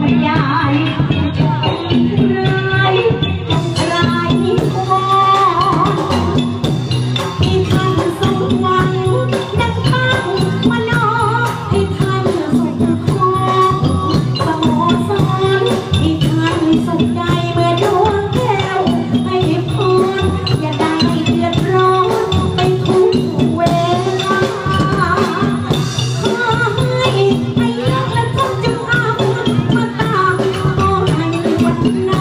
ไปยาย คนกินน้